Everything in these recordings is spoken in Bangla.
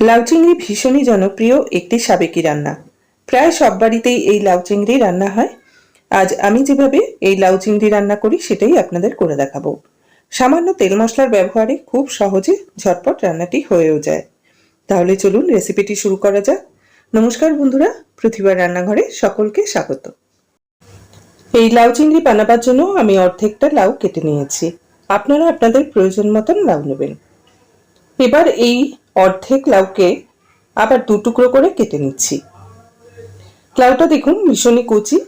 লাউ চিংড়ি ভীষণই জনপ্রিয় একটি সাবেকি রান্না। প্রায় সব বাড়িতেই এই লাউ চিংড়ি রান্না হয়। আজ আমি যেভাবে এই লাউ চিংড়ি রান্না করি, সেটাই আপনাদের করে দেখাবো। সামান্য তেল মশলার ব্যবহারে খুব সহজে ঝটপট রান্নাটি হয়েও যায়। তাহলে চলুন রেসিপিটি শুরু করা যাক। নমস্কার বন্ধুরা, প্রতিবার রান্নাঘরে সকলকে স্বাগত। এই লাউ চিংড়ি বানাবার জন্য আমি অর্ধেকটা লাউ কেটে নিয়েছি। আপনারা আপনাদের প্রয়োজন মতন লাউ নেবেন। এবার এই অর্ধেক লাউকে আবার দু টুকরো করে কেটে নিচ্ছি। লাউটা দেখুন ভীষণই কচি।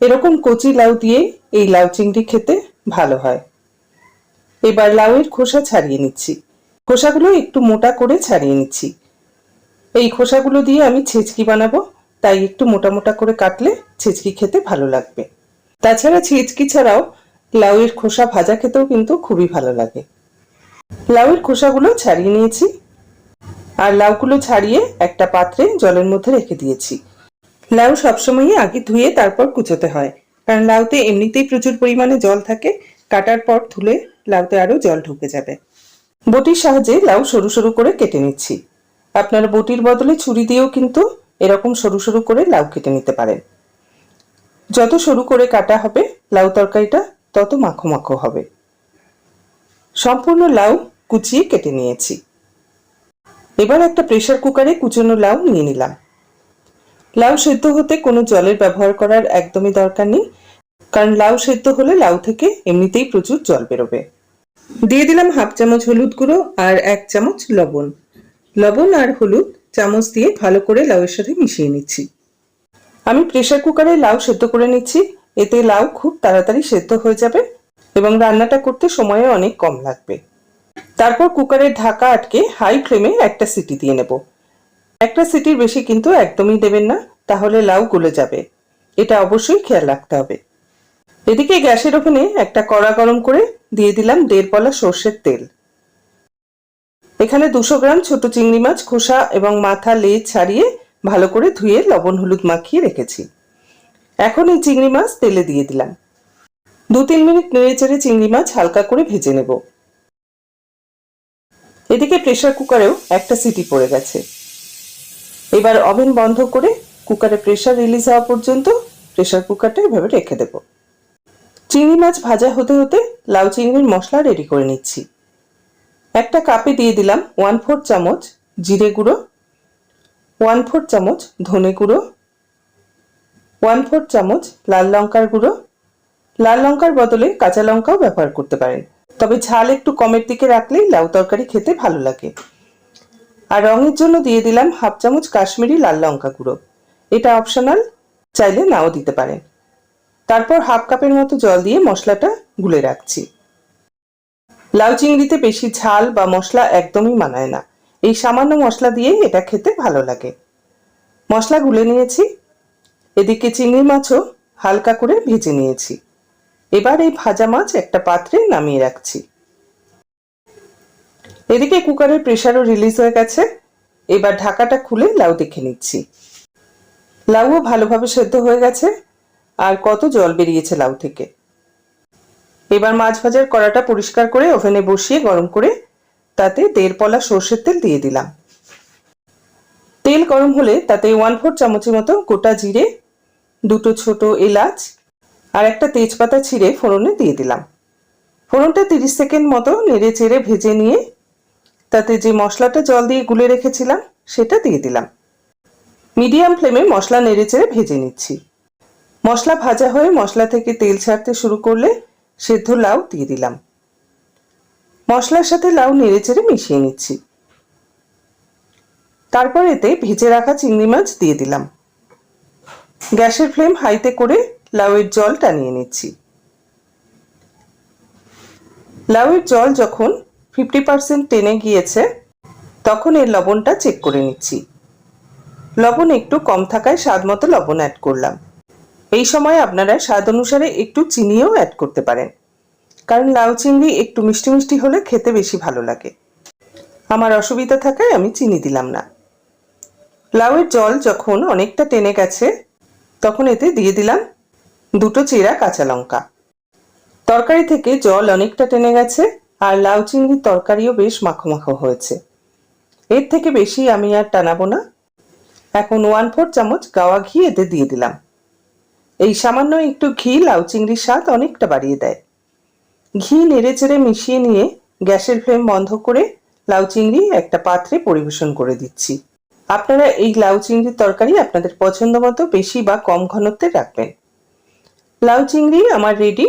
এরকম কচি লাউ দিয়ে এই লাউ চিংড়ি খেতে ভালো হয়। এবার লাউয়ের খোসা ছাড়িয়ে নিচ্ছি। খোসাগুলো একটু মোটা করে ছাড়িয়ে নিচ্ছি। এই খোসাগুলো দিয়ে আমি ছেচকি বানাবো, তাই একটু মোটা মোটা করে কাটলে ছেচকি খেতে ভালো লাগবে। তাছাড়া ছেচকি ছাড়াও লাউয়ের খোসা ভাজা খেতেও কিন্তু খুবই ভালো লাগে। লাউয়ের খোসাগুলো ছাড়িয়ে নিয়েছি। আর লাউগুলো ছাড়িয়ে একটা পাত্রে জলের মধ্যে রেখে দিয়েছি। লাউ সবসময়ই আগে ধুয়ে তারপর কুচোতে হয়। কারণ লাউতে এমনিতেই প্রচুর পরিমাণে জল থাকে, কাটার পর ধুলে লাউতে আরও জল ঢুকে যাবে। বটির সাহায্যে লাউ সরু সরু করে কেটে নিচ্ছি। আপনারা বটির বদলে ছুরি দিয়েও কিন্তু এরকম সরু সরু করে লাউ কেটে নিতে পারেন। যত সরু করে কাটা হবে লাউ তরকারিটা, তত মাখো মাখো হবে। সম্পূর্ণ লাউ কুচিয়ে কেটে নিয়েছি। এবার একটা প্রেসার কুকারে কুচনো লাউ নিয়ে নিলাম। লাউ সেদ্ধ হতে কোনো জলের ব্যবহার করার একদমই দরকার নেই, কারণ লাউ সেদ্ধ হলে লাউ থেকে এমনিতেই প্রচুর জল বেরোবে। দিয়ে দিলাম হাফ চামচ হলুদ গুঁড়ো আর এক চামচ লবণ। লবণ আর হলুদ চামচ দিয়ে ভালো করে লাউয়ের সাথে মিশিয়ে নিচ্ছি। আমি প্রেসার কুকারে লাউ সেদ্ধ করে নিচ্ছি, এতে লাউ খুব তাড়াতাড়ি সেদ্ধ হয়ে যাবে এবং রান্নাটা করতে সময়ও অনেক কম লাগবে। তারপর কুকারের ঢাকা আটকে হাই ফ্লেমে একটা সিটি দিয়ে নেব। একটা সিটির বেশি কিন্তু একদমই দেবেন না, তাহলে লাউ গলে যাবে। এটা অবশ্যই খেয়াল রাখতে হবে। এদিকে গ্যাসের ওভেনে একটা কড়া গরম করে দিয়ে দিলাম দেড় পলা সর্ষের তেল। এখানে দুশো গ্রাম ছোট চিংড়ি মাছ, খোসা এবং মাথা লেজ ছাড়িয়ে ভালো করে ধুয়ে লবণ হলুদ মাখিয়ে রেখেছি। এখন এই চিংড়ি মাছ তেলে দিয়ে দিলাম। দু তিন মিনিট নেড়ে চেড়ে চিংড়ি মাছ হালকা করে ভেজে নেব। এদিকে প্রেশার কুকারেও একটা সিটি পড়ে গেছে। এবার ওভেন বন্ধ করে কুকারে প্রেশার রিলিজ হওয়া পর্যন্ত প্রেশার কুকারটা এভাবে রেখে দেব। চিংড়ি মাছ ভাজা হতে হতে লাউ চিংড়ির মশলা রেডি করে নিচ্ছি। একটা কাপে দিয়ে দিলাম ওয়ান ফোর চামচ জিরে গুঁড়ো ওয়ান ফোর চামচ ধনে গুঁড়ো ওয়ান ফোর চামচ লাল লঙ্কার গুঁড়ো। লাল লঙ্কার বদলে কাঁচা লঙ্কাও ব্যবহার করতে পারেন। তবে ঝাল একটু কমের দিকে রাখলেই লাউ তরকারি খেতে ভালো লাগে। আর রঙের জন্য দিয়ে দিলাম হাফ চামচ কাশ্মীরি লাল লঙ্কা গুঁড়ো। এটা অপশনাল, চাইলে নাও দিতে পারেন তারপর হাফ কাপের মতো জল দিয়ে মশলাটা গুলে রাখছি। লাউ চিংড়িতে বেশি ঝাল বা মশলা একদমই মানায় না। এই সামান্য মশলা দিয়েই এটা খেতে ভালো লাগে। মশলা গুলে নিয়েছি। এদিকে চিংড়ি মাছও হালকা করে ভেজে নিয়েছি। এবার এই ভাজা মাছ একটা পাত্রে নামিয়ে রাখছি। এদিকে কুকারের প্রেশারও রিলিজ হয়ে গেছে। এবার ঢাকাটা খুলে লাউ দেখে নিচ্ছি। লাউও ভালোভাবে সেদ্ধ হয়ে গেছে আর কত জল বেরিয়েছে লাউ থেকে। এবার মাছ ভাজার কড়াটা পরিষ্কার করে ওভেনে বসিয়ে গরম করে তাতে দেড় পলা সর্ষের তেল দিয়ে দিলাম। তেল গরম হলে তাতে ওয়ান ফোর চামচের মতো গোটা জিরে, দুটো ছোট এলাচ আর একটা তেজপাতা ছিঁড়ে ফোড়নে দিয়ে দিলাম। ফোড়নটা তিরিশ সেকেন্ড মতো নেড়ে চেড়ে ভেজে নিয়ে তাতে যে মশলাটা জল দিয়ে গুলে রেখেছিলাম, সেটা দিয়ে দিলাম। মিডিয়াম ফ্লেমে মশলা নেড়ে চেড়ে ভেজে নিচ্ছি। মশলা ভাজা হয়ে মশলা থেকে তেল ছাড়তে শুরু করলে সেদ্ধ লাউ দিয়ে দিলাম। মশলার সাথে লাউ নেড়ে চেড়ে মিশিয়ে নিচ্ছি। তারপর এতে ভেজে রাখা চিংড়ি মাছ দিয়ে দিলাম। গ্যাসের ফ্লেম হাইতে করে লাউয়ের জল টানিয়ে নিচ্ছি। লাউয়ের জল যখন ফিফটি পার্সেন্ট টেনে গিয়েছে, তখন এর লবণটা চেক করে নিচ্ছি। লবণ একটু কম থাকায় স্বাদ মতো লবণ অ্যাড করলাম। এই সময় আপনারা স্বাদ অনুসারে একটু চিনিও অ্যাড করতে পারেন। কারণ লাউ চিংড়ি একটু মিষ্টি মিষ্টি হলে খেতে বেশি ভালো লাগে। আমার অসুবিধা থাকায় আমি চিনি দিলাম না। লাউয়ের জল যখন অনেকটা টেনে গেছে, তখন এতে দিয়ে দিলাম দুটো চেরা কাঁচা লঙ্কা। তরকারি থেকে জল অনেকটা টেনে গেছে, আর লাউ চিংড়ির তরকারিও বেশ মাখো মাখো হয়েছে। এর থেকে বেশি আমি আর টানাবো না। এখন ওয়ান ফোর চামচ গাওয়া ঘি এতে দিয়ে দিলাম। এই সামান্য একটু ঘি লাউ চিংড়ির স্বাদ অনেকটা বাড়িয়ে দেয়। ঘি নেড়ে চেড়ে মিশিয়ে নিয়ে গ্যাসের ফ্লেম বন্ধ করে লাউ চিংড়ি একটা পাত্রে পরিবেশন করে দিচ্ছি। আপনারা এই লাউ চিংড়ির তরকারি আপনাদের পছন্দ মতো বেশি বা কম ঘনত্বে রাখবেন। লাউ চিংড়ি আমার রেডি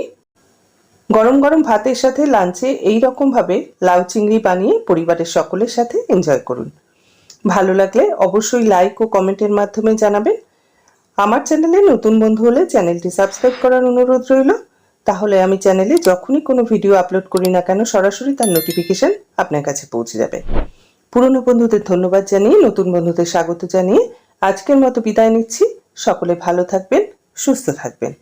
গরম গরম ভাতের সাথে লাঞ্চে এই রকম ভাবে লাউ চিংড়ি বানিয়ে পরিবারের সকলের সাথে এনজয় করুন। ভালো লাগলে অবশ্যই লাইক ও কমেন্টের মাধ্যমে জানাবেন। আমার চ্যানেলে নতুন বন্ধু হলে চ্যানেলটি সাবস্ক্রাইব করার অনুরোধ রইল। তাহলে আমি চ্যানেলে যখনই কোনো ভিডিও আপলোড করি না কেন, সরাসরি তার নোটিফিকেশন আপনার কাছে পৌঁছে যাবে। পুরনো বন্ধুদের ধন্যবাদ জানিয়ে, নতুন বন্ধুদের স্বাগত জানিয়ে আজকের মতো বিদায় নিচ্ছি। সকলে ভালো থাকবেন, সুস্থ থাকবেন।